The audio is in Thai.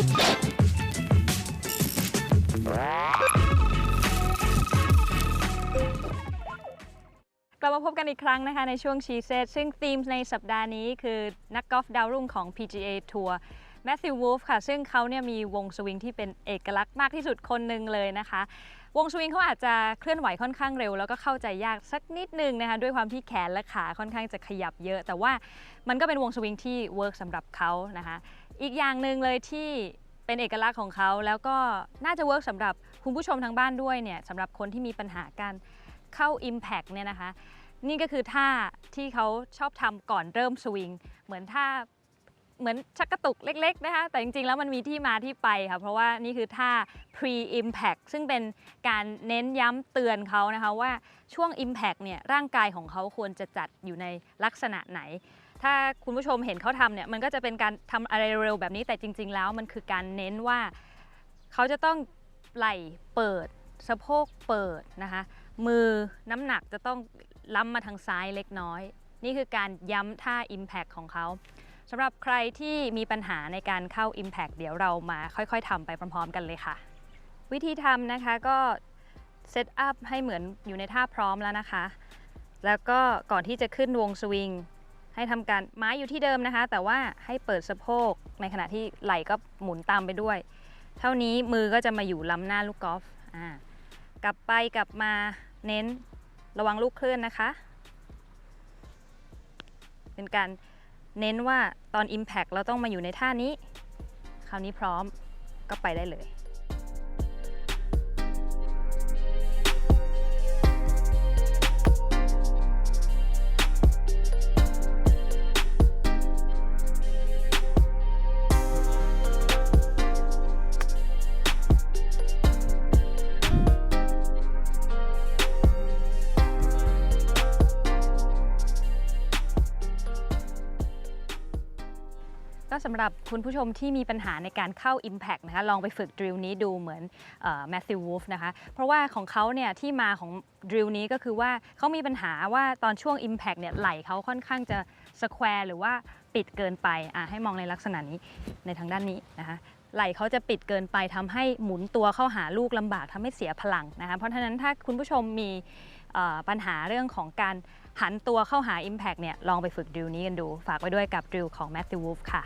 กลับมาพบกันอีกครั้งนะคะในช่วงชีเซตซึ่งทีมในสัปดาห์นี้คือนักกอล์ฟดาวรุ่งของ PGA ทัวร์แมทธิววูฟค่ะ ซึ่งเขาเนี่ยมีวงสวิงที่เป็นเอกลักษณ์มากที่สุดคนหนึ่งเลยนะคะ วงสวิงเขาอาจจะเคลื่อนไหวค่อนข้างเร็ว แล้วก็เข้าใจยากสักนิดนึงนะคะ ด้วยความที่แขนและขาค่อนข้างจะขยับเยอะ แต่ว่ามันก็เป็นวงสวิงที่เวิร์กสำหรับเขานะคะ อีกอย่างหนึ่งเลยที่เป็นเอกลักษณ์ของเขา แล้วก็น่าจะเวิร์กสำหรับคุณผู้ชมทางบ้านด้วยเนี่ยสำหรับคนที่มีปัญหาการเข้า Impact เนี่ยนะคะ นี่ก็คือท่าที่เขาชอบทำก่อนเริ่มสวิง เหมือนท่าเหมือนชักกระตุกเล็กๆนะคะแต่จริงๆ แล้วมันมีที่มาที่ไปค่ะ เพราะว่านี่คือท่า pre impact ซึ่งเป็นการเน้นย้ำเตือนเขานะคะว่าช่วง impact เนี่ยร่างกายของเขาควรจะจัดอยู่ในลักษณะไหน ถ้าคุณผู้ชมเห็นเขาทำเนี่ยมันก็จะเป็นการทำอะไรเร็วแบบนี้แต่จริง ๆ แล้วมันคือการเน้นว่าเขาจะต้องไหล่เปิด สะโพกเปิดนะคะมือน้ำหนักจะต้องล้ำมาทางซ้ายเล็กน้อย นี่คือการย้ำท่า Impact ของเขาสำหรับใครที่มีปัญหาในการเข้า Impact เดี๋ยวเรามาค่อยๆทำไปพร้อมๆ กันเลยค่ะ วิธีทำนะคะก็เซตอัพให้เหมือนอยู่ในท่าพร้อมแล้วนะคะ แล้วก็ก่อนที่จะขึ้นวงสวิง ให้ทำการไม้อยู่ที่เดิมนะคะ แต่ว่าให้เปิดสะโพกในขณะที่ไหล่ก็หมุนตามไปด้วย เท่านี้มือก็จะมาอยู่ล้ำหน้าลูกกอล์ฟกลับไปกลับมาเน้นระวังลูกเคลื่อนนะคะ เป็นการเน้นว่าตอน Impact เราต้องมาอยู่ในท่านี้ คราวนี้พร้อมก็ไปได้เลย ก็สำหรับคุณผู้ชมที่มีปัญหาในการเข้า Impact นะคะลองไปฝึกดริลนี้ดูเหมือนแมทธิววูฟนะคะเพราะว่าของเขาเนี่ยที่มาของดริลนี้ก็คือว่าเขามีปัญหาว่าตอนช่วง Impact เนี่ยไหลเขาค่อนข้างจะสแควร์หรือว่าปิดเกินไปอะให้มองในลักษณะนี้ในทางด้านนี้นะคะไหลเขาจะปิดเกินไปทำให้หมุนตัวเข้าหาลูกลำบากทำให้เสียพลังนะคะเพราะฉะนั้นถ้าคุณผู้ชมมีปัญหาเรื่องของการหันตัวเข้าหา Impact เนี่ยลองไปฝึกดริลนี้กันดู ฝากไว้ด้วยกับดริลของ Matthew Wolf ค่ะ